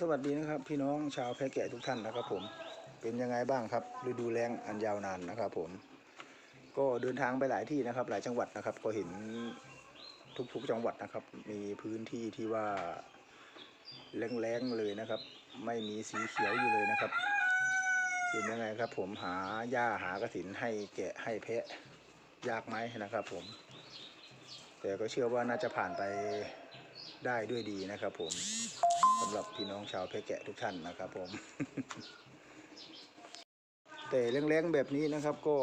สวัสดีนะครับ พี่น้องชาวแพะแกะทุกท่านนะครับ ผมเป็นยังไงบ้างครับฤดูแล้งอันยาวนานนะครับ ผม ก็เดินทางไปหลายที่นะครับ หลายจังหวัดนะครับ ก็เห็นทุกๆจังหวัดนะครับ มีพื้นที่ที่ว่าแรงๆเลยนะครับ ไม่มีสีเขียวอยู่เลยนะครับเป็นยังไงครับ ผมหาหญ้าหากระถินให้แกะให้แพะยากไหมนะครับ ผม แต่ก็เชื่อว่าน่าจะผ่านไปได้ด้วยดีนะครับ ผม สำหรับพี่น้องชาวเพชรแกะทุกท่านนะครับผม แต่แรงๆแบบนี้นะครับก็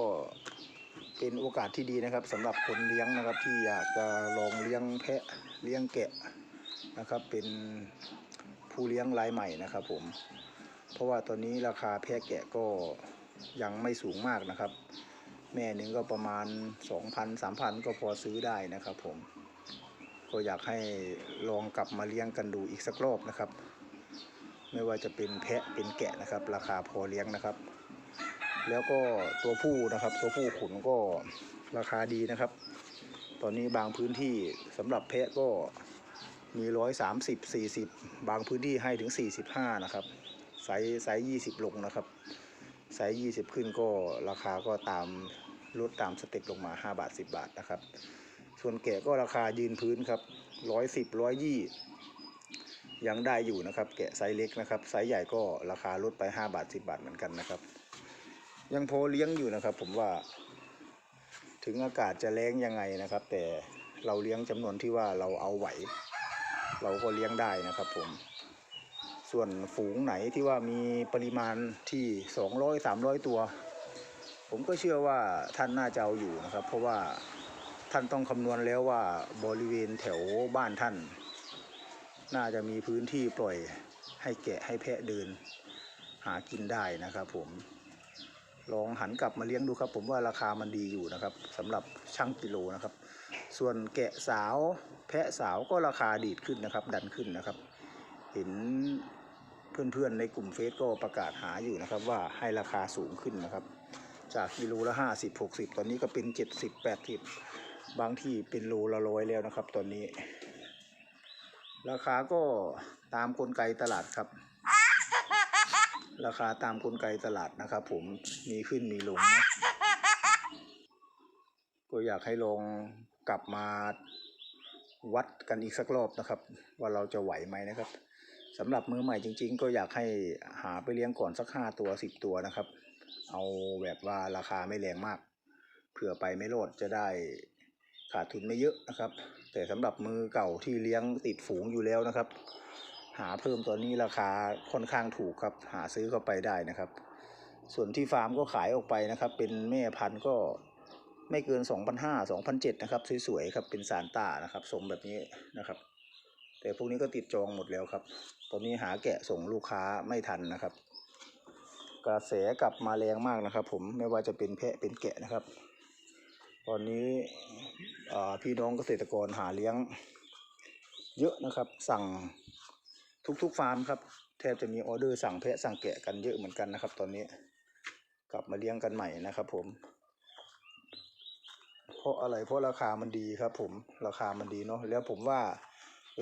เป็นโอกาสที่ดีนะครับสำหรับคนเลี้ยงนะครับที่อยากจะลองเลี้ยงแพะเลี้ยงแกะนะครับ เป็นผู้เลี้ยงรายใหม่นะครับ ผม เพราะว่าตอนนี้ราคาแพะแกะก็ยังไม่สูงมากนะครับ แม่หนึ่งก็ประมาณ 2,000 3,000 ก็พอซื้อได้นะครับผม ก็อยากให้ลองกลับมาเลี้ยงกันดูอีกสักรอบนะครับ ไม่ว่าจะเป็นแพะเป็นแกะนะครับ ราคาพอเลี้ยงนะครับ แล้วก็ตัวผู้นะครับ ตัวผู้ขุนก็ราคาดีนะครับ ตอนนี้บางพื้นที่สำหรับแพะก็มีร้อยสามสิบสี่สิบบางพื้นที่ให้ถึงสี่สิบห้านะครับไซส์ไซส์ยี่สิบลงนะครับไซส์ยี่สิบขึ้นก็ราคาก็ตามลดตามสเต็ปลงมาห้าบาทสิบบาทนะครับ ส่วนแกะก็ราคายืนพื้นครับร้อยสิบร้อยยี่ยังได้อยู่นะครับ แกะไซส์เล็กนะครับ ไซส์ใหญ่ก็ราคาลดไป 5 บาท 10 บาทเหมือนกันนะครับ ยังพอเลี้ยงอยู่นะครับ ผมว่า ถึงอากาศจะแรงยังไงนะครับ แต่เราเลี้ยงจำนวนที่ว่าเราเอาไหว เราก็เลี้ยงได้นะครับ ผม ส่วนฝูงไหนที่ว่ามีปริมาณที่ 200 300 ตัว ผมก็เชื่อว่าท่านน่าจะเอาอยู่นะครับ เพราะว่า ท่านต้องคำนวณแล้วว่าบริเวณแถวบ้านท่าน น่าจะมีพื้นที่ปล่อยให้แกะให้แพะเดิน หากินได้นะครับผมลองหันกลับมาเลี้ยงดูครับ ผมว่าราคามันดีอยู่นะครับสำหรับช่างกิโลนะครับ ส่วนแกะสาวแพะสาวก็ราคาดีดขึ้นนะครับ ดันขึ้นนะครับ เห็นเพื่อนๆในกลุ่มเฟซก็ประกาศหาอยู่นะครับ ว่าให้ราคาสูงขึ้นนะครับ จากกิโลละห้าสิบหกสิบตอนนี้ก็เป็นเจ็ดสิ บางที่เป็นโลละร้อยแล้วนะครับ ตอนนี้ ราคาก็ตามกลไกตลาดครับ ราคาตามกลไกตลาดนะครับ ผมมีขึ้นมีลงนะก็อยากให้ลองกลับมาวัดกันอีกสักรอบนะครับ ว่าเราจะไหวไหมนะครับสำหรับมือใหม่จริง ๆ ก็อยากให้หาไปเลี้ยงก่อนสักห้าตัวสิบตัวนะครับ เอาแบบว่าราคาไม่แรงมากเผื่อไปไม่รอดจะได้ ขาดทุนไม่เยอะนะครับ แต่สำหรับมือเก่าที่เลี้ยงติดฝูงอยู่แล้วนะครับ หาเพิ่มตอนนี้ราคาค่อนข้างถูกครับ หาซื้อเข้าไปได้นะครับ ส่วนที่ฟาร์มก็ขายออกไปนะครับ เป็นแม่พันธุ์ก็ไม่เกิน 2,500 2,700นะครับสวยๆครับเป็นสารตานะครับทรงแบบนี้นะครับ แต่พวกนี้ก็ติดจองหมดแล้วครับ ตอนนี้หาแกะส่งลูกค้าไม่ทันนะครับ กระแสกลับมาแรงมากนะครับ ผมไม่ว่าจะเป็นแพะเป็นแกะนะครับ ตอนนี้พี่น้องเกษตรกรหาเลี้ยง เยอะนะครับ สั่งทุกๆฟาร์มครับ แทบจะมีออเดอร์สั่งแพะสั่งแกะกันเยอะเหมือนกันนะครับ ตอนนี้กลับมาเลี้ยงกันใหม่นะครับ ผม เพราะอะไรเพราะราคามันดีครับ ผมราคามันดีเนาะแล้วผมว่า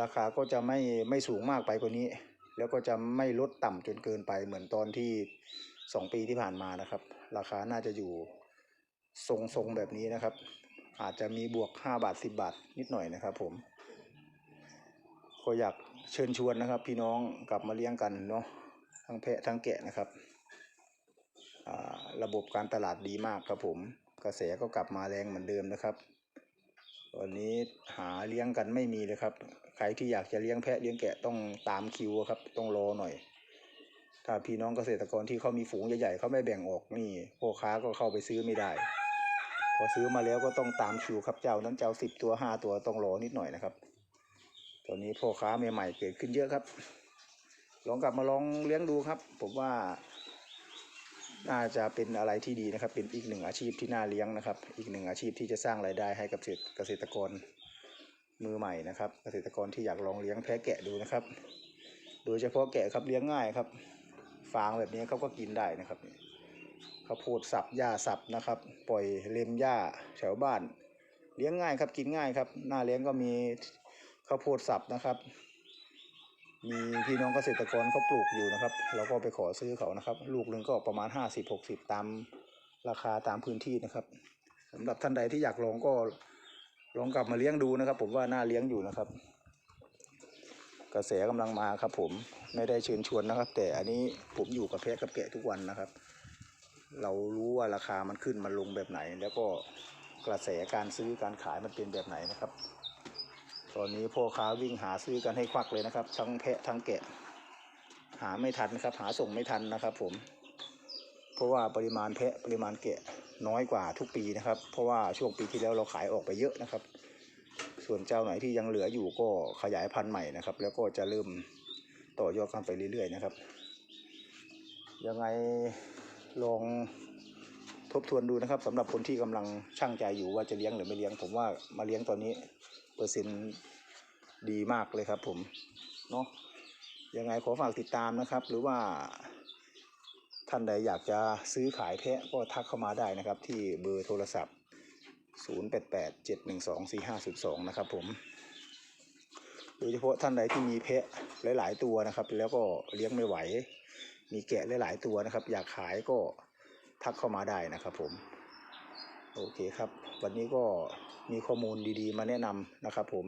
ราคาก็จะไม่ไม่สูงมากไปกว่านี้ แล้วก็จะไม่ลดต่ำจนเกินไปเหมือนตอนที่สองปีที่ผ่านมานะครับ ราคาน่าจะอยู่ ทรงๆแบบนี้นะครับ อาจจะมีบวกห้าบาทสิบาทนิดหน่อยนะครับ ผมก็อยากเชิญชวนนะครับ พี่น้องกลับมาเลี้ยงกันเนาะทั้งแพะทั้งแกะนะครับ ระบบการตลาดดีมากครับผม กระแสก็กลับมาแรงเหมือนเดิมนะครับวันนี้หาเลี้ยงกันไม่มีเลยครับ ใครที่อยากจะเลี้ยงแพะเลี้ยงแกะต้องตามคิวครับ ต้องรอหน่อย ถ้าพี่น้องเกษตรกรที่เขามีฝูงใหญ่ๆเขาไม่แบ่งออกนี่พ่อค้าก็เข้าไปซื้อไม่ได้ พอซื้อมาแล้วก็ต้องตามคิวครับเจ้านั้นเจ้าสิบตัวห้าตัวต้องรอนิดหน่อยนะครับตอนนี้พ่อค้าใหม่ๆเกิดขึ้นเยอะครับ ลองกลับมาลองเลี้ยงดูครับ ผมว่าน่าจะเป็นอะไรที่ดีนะครับ เป็นอีกหนึ่งอาชีพที่น่าเลี้ยงนะครับ อีกหนึ่งอาชีพที่จะสร้างรายได้ให้กับเกษตรกรมือใหม่นะครับ เกษตรกรที่อยากลองเลี้ยงแพะแกะดูนะครับ โดยเฉพาะแกะครับเลี้ยงง่ายครับ ฟางแบบนี้เขาก็กินได้นะครับ ข้าวโพดสับหญ้าสับนะครับ ปล่อยเล็มหญ้าแถวบ้าน เลี้ยงง่ายครับกินง่ายครับ หน้าเลี้ยงก็มีข้าวโพดสับนะครับ มีพี่น้องเกษตรกรเขาปลูกอยู่นะครับ เราก็ไปขอซื้อเขานะครับ ลูกหนึ่งก็ประมาณห้าสิบหกสิบตามราคาตามพื้นที่นะครับสำหรับท่านใดที่อยากลองก็ลองกลับมาเลี้ยงดูนะครับ ผมว่าน่าเลี้ยงอยู่นะครับ กระแสกำลังมาครับผมไม่ได้เชิญชวนนะครับ แต่อันนี้ผมอยู่กับแพะกับแกะทุกวันนะครับ เรารู้ว่าราคามันขึ้นมันลงแบบไหน แล้วก็กระแสการซื้อการขายมันเป็นแบบไหนนะครับ ตอนนี้พ่อค้าวิ่งหาซื้อกันให้ควักเลยนะครับ ทั้งแพะทั้งแกะ หาไม่ทันนะครับ หาส่งไม่ทันนะครับ ผม เพราะว่าปริมาณแพะปริมาณแกะน้อยกว่าทุกปีนะครับ เพราะว่าช่วงปีที่แล้วเราขายออกไปเยอะนะครับ ส่วนเจ้าไหนที่ยังเหลืออยู่ก็ขยายพันธุ์ใหม่นะครับ แล้วก็จะเริ่มต่อยอดกันไปเรื่อยๆนะครับ ยังไง ลองทบทวนดูนะครับสำหรับคนที่กำลังช่างใจอยู่ว่าจะเลี้ยงหรือไม่เลี้ยง ผมว่ามาเลี้ยงตอนนี้เปอร์เซ็นต์ดีมากเลยครับ ผมเนาะยังไงขอฝากติดตามนะครับ หรือว่าท่านใดอยากจะซื้อขายแพะก็ทักเข้ามาได้นะครับ ที่เบอร์โทรศัพท์ 0887124502 นะครับผมโดยเฉพาะท่านใดที่มีแพะหลาย ๆ ตัวนะครับ แล้วก็เลี้ยงไม่ไหว มีแกะหลาย ๆ ตัวนะครับ อยากขายก็ทักเข้ามาได้นะครับผม โอเคครับ วันนี้ก็มีข้อมูลดีๆ มาแนะนำนะครับผม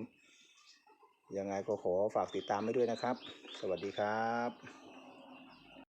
ยังไงก็ขอฝากติดตามไว้ด้วยนะครับ สวัสดีครับ